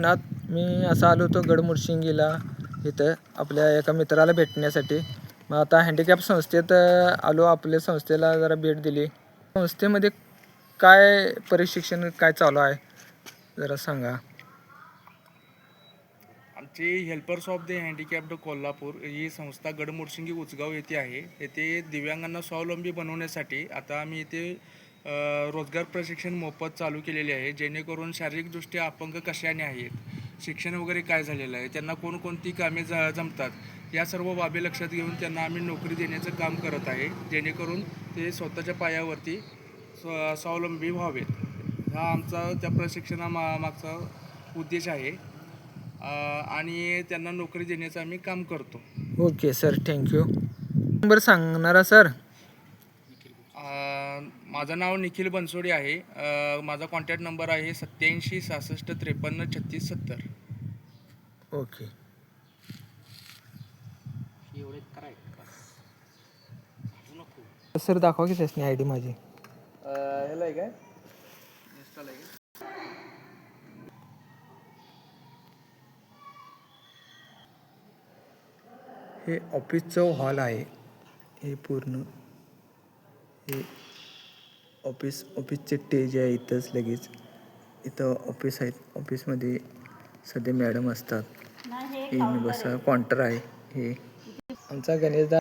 कृष्णात मी असं आलो होतो गडमुरशिंगीला इथं आपल्या एका मित्राला भेटण्यासाठी. मग आता हँडिकॅप संस्थेत आलो आपल्या संस्थेला जरा भेट दिली. संस्थेमध्ये काय प्रशिक्षण काय चालू आहे? जरा सांगा. आमची helpers of the handicapped Kolhapur ही संस्था गडमुरशिंगी उचगाव येथे आहे. येथे दिव्यांगांना स्वावलंबी बनवण्यासाठी आता आम्ही इथे रोजगार प्रशिक्षण मोफत चालू केलेले आहे जेणेकरून शारीरिकदृष्ट्या अपंग कशाने आहेत? शिक्षण वगैरे काय झालेलं आहे? त्यांना कोणकोणती कामे ज जमतात? या सर्व बाबी लक्षात घेऊन त्यांना आम्ही नोकरी देण्याचं काम करत आहे जेणेकरून ते स्वतःच्या पायावरती स्व स्वावलंबी व्हावेत. हा आमचा त्या प्रशिक्षणा मा मागचा उद्देश आहे. आणि त्यांना नोकरी देण्याचं आम्ही काम करतो. Okay sir. Thank you. Number सांगणारा सर. माझं नाव निखिल बनसोडे आहे. अ, माझा कॉन्टॅक्ट नंबर आहे सत्याऐंशी सहासष्ट त्रेपन्न छत्तीस सत्तर. ओके. सर दाखवा की त्यासनी आय डी माझी. ह्याला आहे काय? हे ऑफिसचं हॉल आहे. हे पूर्ण. हे ऑफिस ऑफिसचे टेज आहे इथंच लगेच. इथं ऑफिस आहेत. ऑफिसमध्ये सध्या मॅडम असतात. हे बसा काउंटर आहे. हे. आमचा गणेशदा